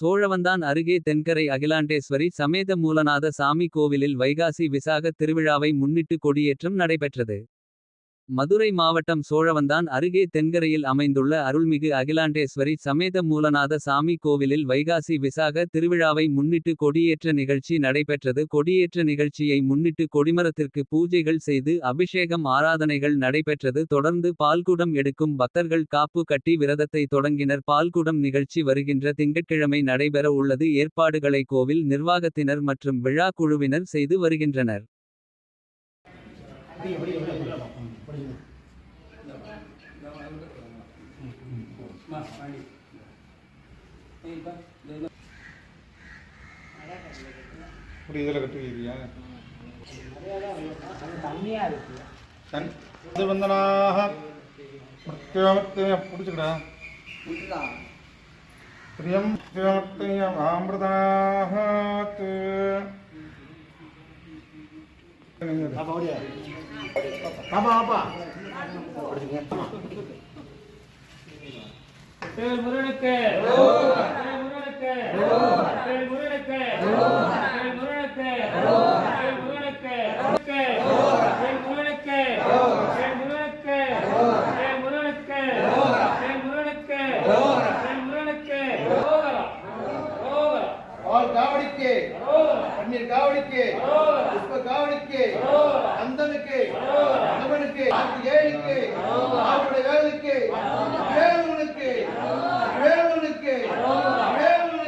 சோழவந்தான் அருகே தென்கரை அகிலாண்டேஸ்வரி சமேத மூலநாத சாமி கோவிலில் வைகாசி விசாகத் திருவிழாவை முன்னிட்டு கொடியேற்றம் நடைபெற்றது. மதுரை மாவட்டம் சோழவந்தான் அருகே தென்கரையில் அமைந்துள்ள அருள்மிகு அகிலாண்டேஸ்வரி சமேத மூலநாத சாமி கோவிலில் வைகாசி விசாக திருவிழாவை முன்னிட்டு கொடியேற்ற நிகழ்ச்சி நடைபெற்றது. கொடியேற்ற நிகழ்ச்சியை முன்னிட்டு கொடிமரத்திற்கு பூஜைகள் செய்து அபிஷேகம் ஆராதனைகள் நடைபெற்றது. தொடர்ந்து பால்குடம் எடுக்கும் பக்தர்கள் காப்பு கட்டி விரதத்தை தொடங்கினர். பால்குடம் நிகழ்ச்சி வருகின்ற திங்கட்கிழமை நடைபெற உள்ளது. ஏற்பாடுகளை கோவில் நிர்வாகத்தினர் மற்றும் விழா குழுவினர் செய்து வருகின்றனர். வெளியே வெளியே வெளியே வெளியே வெளியே ஒரு இதில் கட்டுவீரியா பாப்பா ஓடியா பாப்பா. பாப்பா முருகனுக்கு முருகனுக்கு முருகனுக்கு பால் காவடிக்கு பன்னீர் காவடிக்கு புஷ்ப காவடிக்கு அந்தனுக்கு அந்தவனுக்கு ஏழுக்கு ஆளுடைய வேலுக்கு வேலுனுக்கு வேலுனுக்கு வேலுனுக்கு.